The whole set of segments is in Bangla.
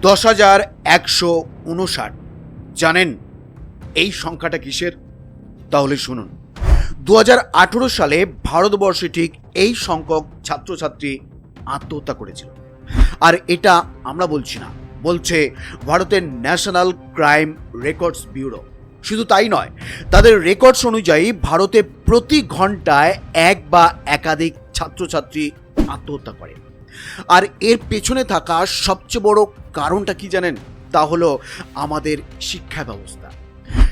দশ হাজার একশো উনষাট। জানেন এই সংখ্যাটা কিসের? তাহলে শুনুন। দু হাজার আঠেরো সালে ভারতবর্ষে ঠিক এই সংখ্যক ছাত্রছাত্রী আত্মহত্যা করেছিল। আর এটা আমরা বলছি না। বলছে ভারতের ন্যাশনাল ক্রাইম রেকর্ডস ব্যুরো। শুধু তাই নয়, তাদের রেকর্ডস অনুযায়ী ভারতে প্রতি ঘন্টায় এক বা একাধিক ছাত্রছাত্রী আত্মহত্যা করে। আর এর পেছনে থাকা সবচেয়ে বড় কারণটা কি জানেন? তা হলো আমাদের শিক্ষা ব্যবস্থা।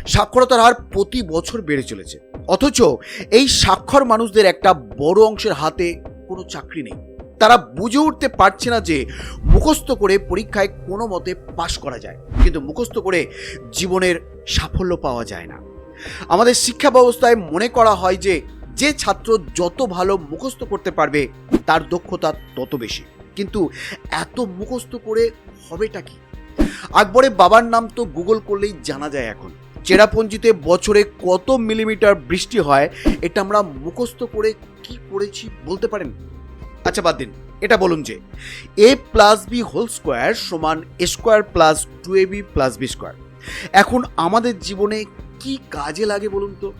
সাক্ষরতার হার প্রতি বছর বেড়ে চলেছে। অথচ এই স্বাক্ষর মানুষদের একটা বড় অংশের হাতে কোনো চাকরি নেই। তারা বুঝে উঠতে পারছে না যে মুখস্থ করে পরীক্ষায় কোনো মতে পাশ করা যায়। কিন্তু মুখস্থ করে জীবনের সাফল্য পাওয়া যায় না। আমাদের শিক্ষা ব্যবস্থায় মনে করা হয় যে যে ছাত্র যত ভালো মুখস্থ করতে পারবে, তার দক্ষতা তত বেশি। কিন্তু এত মুখস্থ করে হবেটা কি? আকবরের বাবার নাম তো গুগল করলেই জানা যায় এখন। চেরাপঞ্জিতে বছরে কত মিলিমিটার বৃষ্টি হয়, এটা আমরা মুখস্থ করে কি পড়েছি বলতে পারেন? আচ্ছা বাদ দিন। এটা বলুন যে, A plus B whole square সমান A square plus two A B plus B square. এখন আমাদের জীবনে কি কাজে লাগে বলুন তো?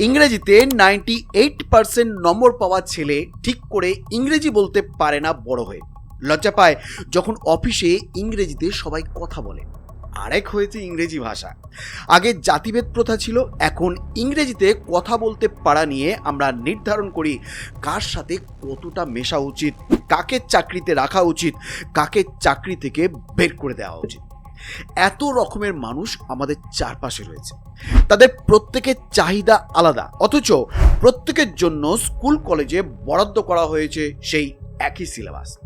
ইংরেজিতে নাইনটি এইট পার্সেন্ট নম্বর পাওয়া ছেলে ঠিক করে ইংরেজি বলতে পারে না বড় হয়ে। লজ্জা পায় যখন অফিসে ইংরেজিতে সবাই কথা বলে। আরেক হয়েছে ইংরেজি ভাষা। আগে জাতিভেদ প্রথা ছিল, এখন ইংরেজিতে কথা বলতে পারা নিয়ে আমরা নির্ধারণ করি কার সাথে কতটা মেশা উচিত, কাকে চাকরিতে রাখা উচিত, কাকে চাকরি থেকে বের করে দেওয়া উচিত। এত রকমের মানুষ আমাদের চারপাশে রয়েছে। তাদের প্রত্যেকের চাহিদা আলাদা। অথচ প্রত্যেকের জন্য স্কুল, কলেজে বরাদ্দ করা হয়েছে সেই একই সিলেবাস।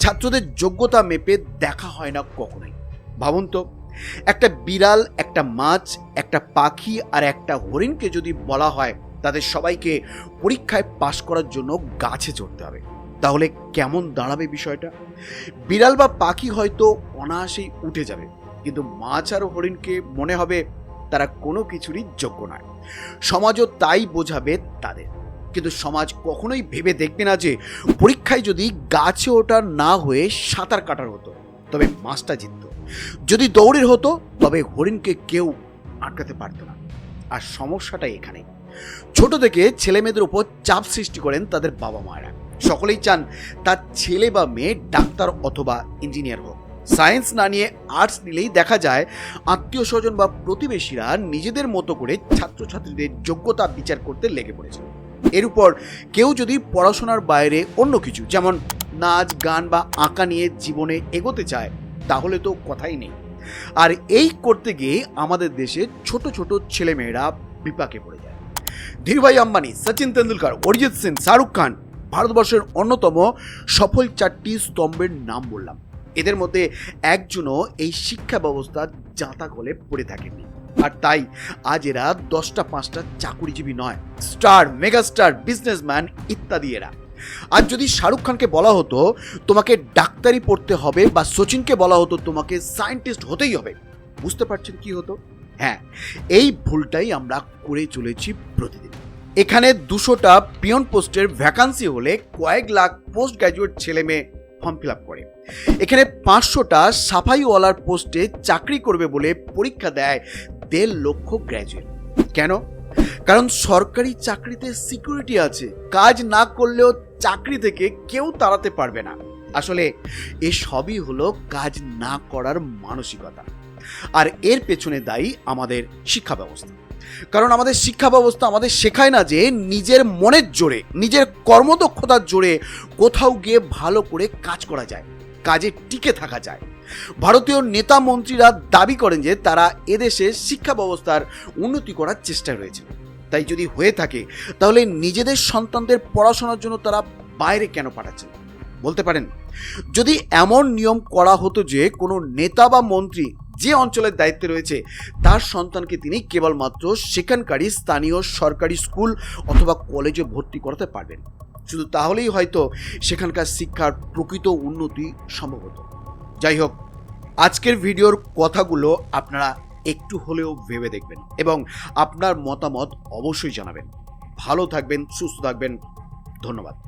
ছাত্রদের যোগ্যতা মেপে দেখা হয় না কখনোই। ভাবুন তো, একটা বিড়াল, একটা মাছ, একটা পাখি আর একটা হরিণকে যদি বলা হয়, তাদের সবাইকে পরীক্ষায় পাশ করার জন্য গাছে চড়তে হবে। তাহলে কেমন দাঁড়াবে বিষয়টা? বিড়াল বা পাখি হয়তো অনায়াসেই উঠে যাবে, কিন্তু মাছ আর হরিণকে মনে হবে তারা কোনো কিছুরই যোগ্য নয়। সমাজও তাই বোঝাবে তাদের। কিন্তু সমাজ কখনোই ভেবে দেখবে না যে পরীক্ষায় যদি গাছে ওঠা না হয়ে সাঁতার কাটার হতো, তবে মাছটা জিতত। যদি দৌড়ের হতো, তবে হরিণকে কেউ আটকাতে পারতো না। আর সমস্যাটা এখানে ছোট থেকে ছেলে মেয়েদের উপর চাপ সৃষ্টি করেন তাদের বাবা মায়েরা সকলেই চান তার ছেলে বা মেয়ে ডাক্তার অথবা ইঞ্জিনিয়ার হোক। সায়েন্স না নিয়ে আর্টস নিলেই দেখা যায় আত্মীয় স্বজন বা প্রতিবেশীরা নিজেদের মতো করে ছাত্রছাত্রীদের যোগ্যতা বিচার করতে লেগে পড়েছে। এর উপর কেউ যদি পড়াশোনার বাইরে অন্য কিছু, যেমন নাচ, গান বা আঁকা নিয়ে জীবনে এগোতে চায়, তাহলে তো কথাই নেই। আর এই করতে গিয়ে আমাদের দেশে ছোট ছোট ছেলেমেয়েরা বিপাকে পড়ে যায়। ধীরুভাই আম্বানি, সচিন তেন্ডুলকার, অরিজিৎ সিং, শাহরুখ খান ভারতবর্ষের অন্যতম সফল চারটি স্তম্ভের নাম বললাম। এদের মধ্যে একজনও এই শিক্ষা ব্যবস্থা জাঁতা কলে পড়ে থাকেননি আর তাই আজ এরা দশটা পাঁচটা চাকুরিজীবী নয়, স্টার, মেগাস্টার, বিজনেসম্যান ইত্যাদি এরা। আর যদি শাহরুখ খানকে বলা হতো, তোমাকে ডাক্তারি পড়তে হবে বা সচিনকে বলা হতো, তোমাকে সায়েন্টিস্ট হতেই হবে, বুঝতে পারছেন কি হতো? হ্যাঁ এই ভুলটাই আমরা করে চলেছি প্রতিদিন। এখানে দুশোটা পিয়ন পোস্টের ভ্যাকান্সি হলে কয়েক লাখ পোস্ট গ্র্যাজুয়েট ছেলে মেয়ে ফর্ম ফিল আপ করে। এখানে পাঁচশোটা সাফাইওয়ালার পোস্টে চাকরি করবে বলে পরীক্ষা দেয় দেড় লক্ষ গ্র্যাজুয়েট। কেন? কারণ সরকারি চাকরিতে সিকিউরিটি আছে, কাজ না করলেও চাকরি থেকে কেউ তাড়াতে পারবে না। আসলে এ সবই হলো কাজ না করার মানসিকতা। আর এর পেছনে দায়ী আমাদের শিক্ষা ব্যবস্থা। কারণ আমাদের শিক্ষা ব্যবস্থা আমাদের শেখায় না যে নিজের মনের জোরে, নিজের কর্মদক্ষতার জোরে কোথাও গিয়ে ভালো করে কাজ করা যায়, কাজে টিকে থাকা যায়। ভারতীয় নেতা মন্ত্রীরা দাবি করেন যে তারা এদেশে শিক্ষা ব্যবস্থার উন্নতি করার চেষ্টা রয়েছে। তাই যদি হয়ে থাকে, তাহলে নিজেদের সন্তানদের পড়াশোনার জন্য তারা বাইরে কেন পাঠাচ্ছেন? বলতে পারেন, যদি এমন নিয়ম করা হতো যে কোনো নেতা বা মন্ত্রী যে অঞ্চলের দায়িত্বে রয়েছে, তার সন্তানকে তিনি কেবলমাত্র সেখানকারই স্থানীয় সরকারি স্কুল অথবা কলেজে ভর্তি করাতে পারবেন। শুধু তাহলেই হয়তো সেখানকার শিক্ষার প্রকৃত উন্নতি সম্ভব হতো। যাই হোক, আজকের ভিডিওর কথাগুলো আপনারা একটু হলেও ভেবে দেখবেন এবং আপনার মতামত অবশ্যই জানাবেন। ভালো থাকবেন, সুস্থ থাকবেন। ধন্যবাদ।